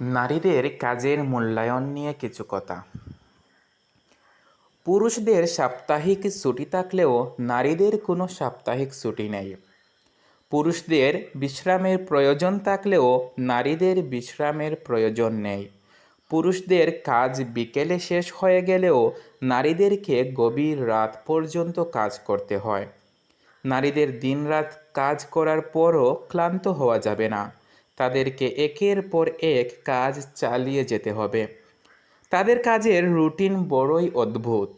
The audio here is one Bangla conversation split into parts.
নারীদের কাজের মূল্যায়ন নিয়ে কিছু কথা। পুরুষদের সাপ্তাহিক ছুটি থাকলেও নারীদের কোনো সাপ্তাহিক ছুটি নেই। পুরুষদের বিশ্রামের প্রয়োজন থাকলেও নারীদের বিশ্রামের প্রয়োজন নেই। পুরুষদের কাজ বিকেলে শেষ হয়ে গেলেও নারীদেরকে গভীর রাত পর্যন্ত কাজ করতে হয়। নারীদের দিনরাত কাজ করার পরও ক্লান্ত হওয়া যাবে না। তাদেরকে একের পর এক কাজ চালিয়ে যেতে হবে। তাদের কাজের রুটিন বড়ই অদ্ভুত।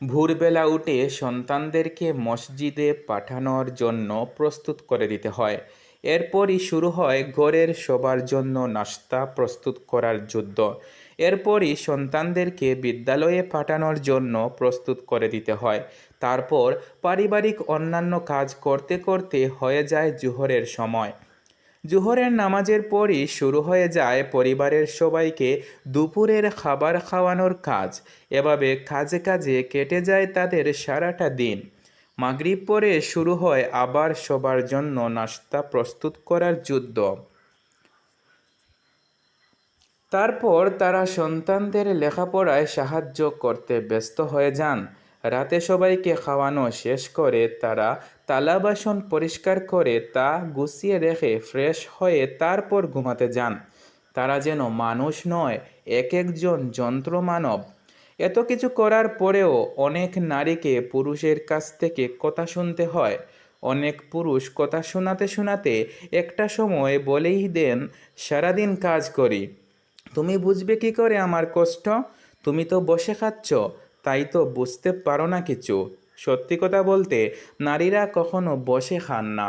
ভোরবেলা উঠে সন্তানদেরকে মসজিদে পাঠানোর জন্য প্রস্তুত করে দিতে হয়। এরপরই শুরু হয় ঘরের সবার জন্য নাস্তা প্রস্তুত করার যুদ্ধ। এরপরই সন্তানদেরকে বিদ্যালয়ে পাঠানোর জন্য প্রস্তুত করে দিতে হয়। তারপর পারিবারিক অন্যান্য কাজ করতে করতে হয়ে যায় জুহরের সময়। জুহরের নামাজের পরই শুরু হয়ে যায় পরিবারের সবাইকে দুপুরের খাবার খাওয়ানোর কাজ। এভাবে কাজে কাজে কেটে যায় তাদের সারাটা দিন। মাগরিব পরে শুরু হয় আবার সবার জন্য নাস্তা প্রস্তুত করার যুদ্ধ। তারপর তারা সন্তানদের লেখাপড়ায় সাহায্য করতে ব্যস্ত হয়ে যান। রাতে সবাইকে খাওয়ানো শেষ করে তারা তালা বাসন পরিষ্কার করে তা গুছিয়ে রেখে ফ্রেশ হয়ে তারপর ঘুমাতে যান। তারা যেন মানুষ নয়, এক একজন যন্ত্র মানব। এত কিছু করার পরেও অনেক নারীকে পুরুষের কাছ থেকে কথা শুনতে হয়। অনেক পুরুষ কথা শোনাতে শোনাতে একটা সময় বলেই দেন, সারাদিন কাজ করি। তুমি বুঝবে কি করে আমার কষ্ট? তুমি তো বসে খাচ্ছ, তাই তো বুঝতে পারো না কিছু। সত্যি কথা বলতে, নারীরা কখনো বসে খান না।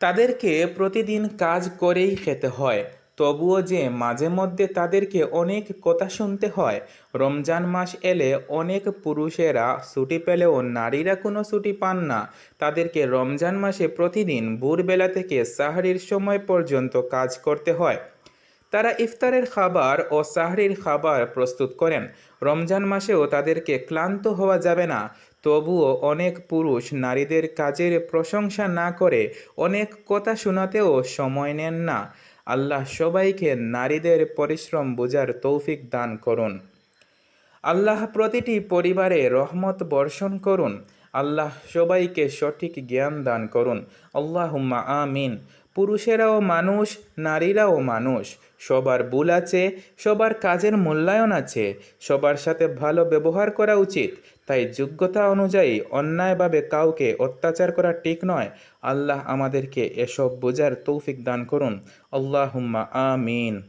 তাদেরকে প্রতিদিন কাজ করেই খেতে হয়, তবুও যে মাঝে মধ্যে তাদেরকে অনেক কথা শুনতে হয়। রমজান মাস এলে অনেক পুরুষেরা ছুটি পেলেও নারীরা কোনো ছুটি পান না। তাদেরকে রমজান মাসে প্রতিদিন ভোরবেলা থেকে সাহারির সময় পর্যন্ত কাজ করতে হয়। তারা ইফতারের খাবার ও সাহরির খাবার প্রস্তুত করেন। রমজান মাসেও তাদেরকে ক্লান্ত হওয়া যাবে না। তবুও অনেক পুরুষ নারীদের কাজের প্রশংসা না করে অনেক কথা শোনাতেও সময় নেন না। আল্লাহ সবাইকে নারীদের পরিশ্রম বোঝার তৌফিক দান করুন। আল্লাহ প্রতিটি পরিবারে রহমত বর্ষণ করুন। আল্লাহ সবাইকে সঠিক জ্ঞান দান করুন। আল্লাহুম্মা আমিন। পুরুষেরাও মানুষ, নারীরাও মানুষ। সবার ভুল আছে, সবার কাজের মূল্যায়ন আছে, সবার সাথে ভালো ব্যবহার করা উচিত। তাই যোগ্যতা অনুযায়ী অন্যায়ভাবে কাউকে অত্যাচার করা ঠিক নয়। আল্লাহ আমাদেরকে এসব বোঝার তৌফিক দান করুন। আল্লাহুম্মা আমিন।